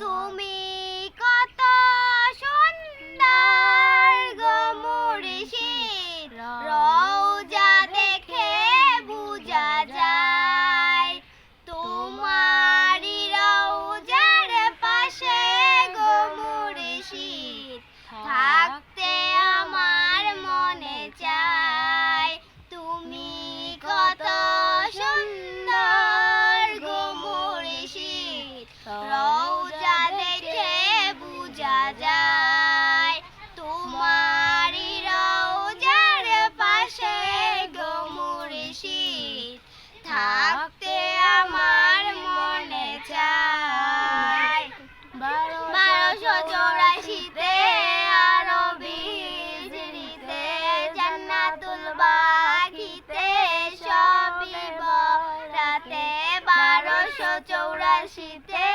তুমি চৌরাশিতে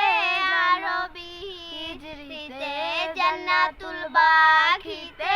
আরবি হিজরিতে জান্নাতুল বাগিতে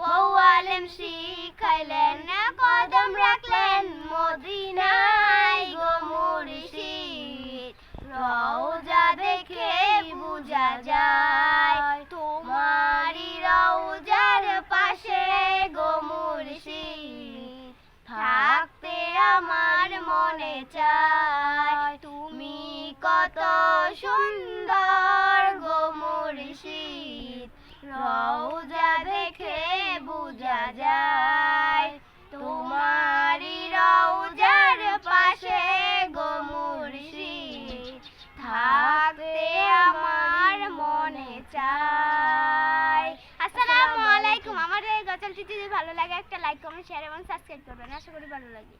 বউ আলেম শিখাইলেন, কদম রাখলেন মদিনায় গো মুর্শিদ। রওজা দেখে বুঝা যায় তোমারি রওজার পাশে গো মুর্শিদ। থাকতে আমার মনে চায়, তুমি কত সুন্দর গো মুর্শিদ। রওজা গজলটি যদি ভালো লাগে একটা লাইক কমেন্ট শেয়ার এবং সাবস্ক্রাইব করবেন। আশা করি ভালো লাগে